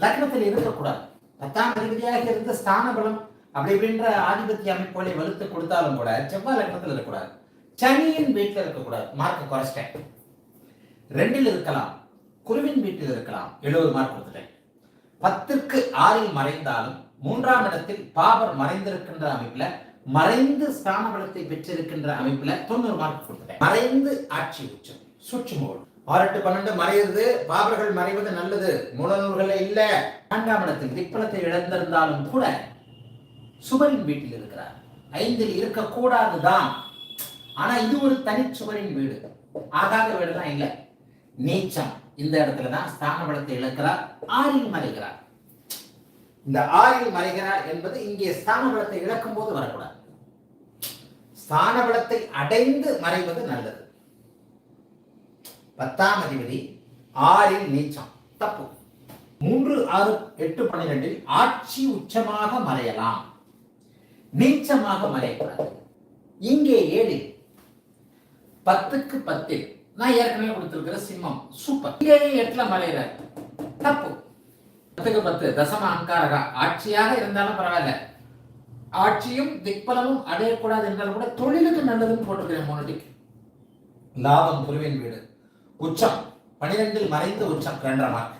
லக்னத்தில் இருக்கக்கூடாது. பத்தாம் அதிபதியாக இருந்த ஸ்தான பலம் அப்படி இப்படின்ற ஆதிபத்திய அமைப்புகளை வலுத்து கொடுத்தாலும் கூட செவ்வாய் லக்னத்தில் இருக்கக்கூடாது. சனியின் வீட்டில் இருக்கக்கூடாது. மார்க் குறைச்சிட்டேன். ரெண்டில் இருக்கலாம். குருவின் வீட்டில் இருக்கலாம். எழுபது மார்க் கொடுத்துட்டேன். பத்துக்கு ஆறில் மறைந்தாலும் மூன்றாம் இடத்தில் பாபர் மறைந்திருக்கின்ற அமைப்புல மறைந்து ஸ்தான பலத்தை பெற்றிருக்கின்ற அமைப்புல தொண்ணூறு மார்க் கொடுத்துட்டேன். மறைந்து ஆட்சி உச்சம். சுற்றுமோடு ஆறு எட்டு பன்னெண்டு மறையிறது. பாபர்கள் மறைவது நல்லது. மூலநூல்கள் இல்ல. நான்காம் இடத்தில் இழந்திருந்தாலும் கூட சுவரின் வீட்டில் இருக்கிறார். ஐந்தில் இருக்கக்கூடாதுதான். ஆனா இது ஒரு தனிச்சுவரின் வீடு. ஆகாத வீடு தான் இல்லை. நீச்சம். இந்த இடத்துல தான் ஸ்தான பலத்தை இழக்கிறார். ஆறில் மறைகிறார். இந்த ஆறில் மறைகிறார் என்பது இங்கே ஸ்தான பலத்தை இழக்கும் போது வரக்கூடாது. ஸ்தான பலத்தை அடைந்து மறைவது நல்லது. பத்தாம் அதிபதி ஆறில் நீச்சம். தப்பு. மூன்று ஆறு எட்டு பன்னிரெண்டில் ஆட்சி உச்சமாக மறையலாம். நீச்சமாக மறையக்கூடாது. இங்கே ஏழில் பத்துக்கு பத்தில் நான் ஏற்கனவே கொடுத்திருக்கிற சிம்மம் சூப்பர். இங்கேயே எட்டுல மறையிறார் தப்பு. பத்துக்கு பத்து தசம அங்காரகா. ஆட்சியாக இருந்தாலும் பரவாயில்ல. ஆட்சியும் திக்பலமும் அடையக்கூடாது என்றாலும் கூட தொழிலுக்கு நல்லதுன்னு போட்டிருக்கிறேன் முன்னாடி லாபம் குருவின் வீடு. உச்சம் பனிரெண்டில் மறைந்த உச்சம் ரெண்டரை மார்க்